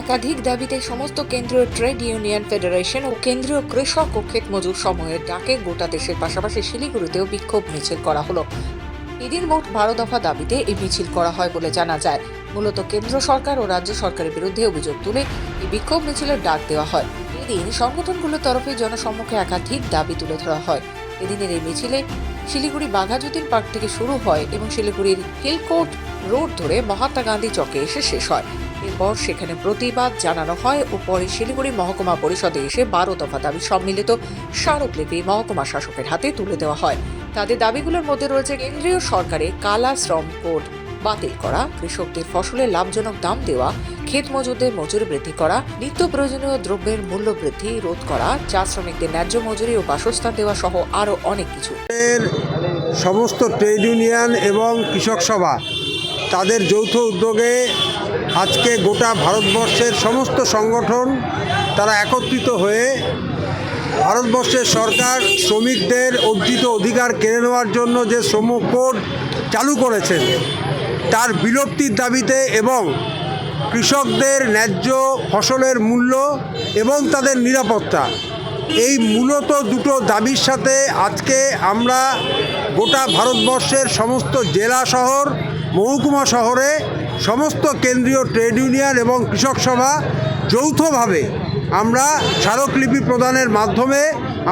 একাধিক দাবিতে সমস্ত কেন্দ্রীয় ট্রেড ইউনিয়ন ফেডারেশন ও কেন্দ্রীয় কৃষক ও ক্ষেত মজুর সময়ের ডাকে গোটা দেশের পাশাপাশি শিলিগুড়িতেও বিক্ষোভ মিছিল করা হলো। এদিন মোট বারো দফা দাবিতে এই মিছিল করা হয় বলে জানা যায়। মূলত কেন্দ্র সরকার ও রাজ্য সরকারের বিরুদ্ধে অভিযোগ তুলে এই বিক্ষোভ মিছিলের ডাক দেওয়া হয়। এদিন সংগঠনগুলোর তরফে জনসম্মুখে একাধিক দাবি তুলে ধরা হয়। এদিনের এই মিছিলে শিলিগুড়ি বাঘাযতীন পার্ক থেকে শুরু হয় এবং শিলিগুড়ির হিলকোর্ট রোড ধরে মহাত্মা গান্ধী চকে এসে শেষ হয়। এরপর সেখানে প্রতিবাদ জানানো হয় ও পরে শিলিগুড়ি মহকুমা পরিষদে এসে বারো দফা দাবি সম্মিলিত স্মারকলিপি মহকুমা শাসকের হাতে তুলে দেওয়া হয়। তাদের দাবিগুলোর মধ্যে রয়েছে কেন্দ্রীয় সরকারের কালা শ্রম কোড বাতিল করা, কৃষকদের ফসলের লাভজনক দাম দেওয়া, ক্ষেত মজুরদের মজুরি বৃদ্ধি করা, নিত্য প্রয়োজনীয় দ্রব্যের মূল্য বৃদ্ধি রোধ করা, চা শ্রমিকদের ন্যায্য মজুরি ও বাসস্থান দেওয়া সহ আরও অনেক কিছু। সমস্ত ট্রেড ইউনিয়ন এবং কৃষক সভা তাদের যৌথ উদ্যোগে আজকে গোটা ভারতবর্ষের সমস্ত সংগঠন তারা একত্রিত হয়ে ভারতবর্ষের সরকার শ্রমিকদের অর্জিত অধিকার কেড়ে নেওয়ার জন্য যে শ্রম কোড চালু করেছেন, তার বিলুপ্তির দাবিতে এবং কৃষকদের ন্যায্য ফসলের মূল্য এবং তাদের নিরাপত্তা, এই মূলত দুটো দাবির সাথে আজকে আমরা গোটা ভারতবর্ষের সমস্ত জেলা শহর, মহকুমা শহরে সমস্ত কেন্দ্রীয় ট্রেড ইউনিয়ন এবং কৃষক সভা যৌথভাবে আমরা স্মারকলিপি প্রদানের মাধ্যমে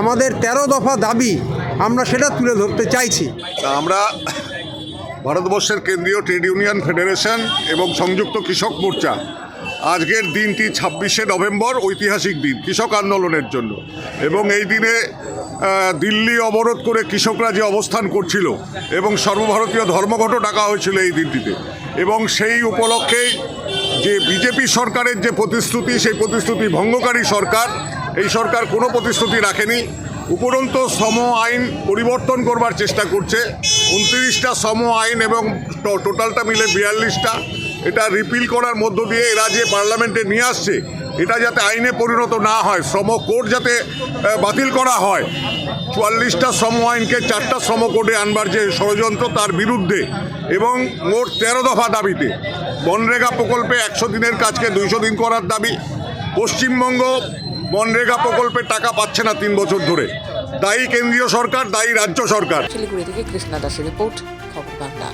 আমাদের তেরো দফা দাবি আমরা সেটা তুলে ধরতে চাইছি। আমরা ভারতবর্ষের কেন্দ্রীয় ট্রেড ইউনিয়ন ফেডারেশন এবং সংযুক্ত কৃষক মোর্চা আজকের দিনটি ছাব্বিশে নভেম্বর ঐতিহাসিক দিন, কৃষক আন্দোলনের জন্য। এবং এই দিনে দিল্লি অবরোধ করে কৃষকরা যে অবস্থান করছিল এবং সর্বভারতীয় ধর্মঘট ডাকা হয়েছিল এই দিনটিতে। এবং সেই উপলক্ষেই যে বিজেপি সরকারের যে প্রতিশ্রুতি, সেই প্রতিশ্রুতি ভঙ্গকারী সরকার, এই সরকার কোনো প্রতিশ্রুতি রাখেনি। উপরন্ত শ্রম আইন পরিবর্তন করবার চেষ্টা করছে। উনত্রিশটা শ্রম আইন এবং টোটালটা মিলে বিয়াল্লিশটা। এটা রিপিল করার মধ্য দিয়ে এরা যে পার্লামেন্টে নিয়ে আসছে এটা যাতে আইনে পরিণত না হয়, শ্রম কোড যাতে বাতিল করা হয়। চুয়াল্লিশটা শ্রম আইনকে চারটা শ্রম কোডে আনবার যে ষড়যন্ত্র তার বিরুদ্ধে এবং মোট তেরো দফা দাবিতে বনরেগা প্রকল্পে একশো দিনের কাজকে দুইশো দিন করার দাবি। পশ্চিমবঙ্গ মনরেগা প্রকল্পের টাকা পাচ্ছে না তিন বছর ধরে। দায়ী কেন্দ্রীয় সরকার, দায়ী রাজ্য সরকার। শিলিগুড়ি থেকে কৃষ্ণা দাসের রিপোর্ট, খবর বাংলা।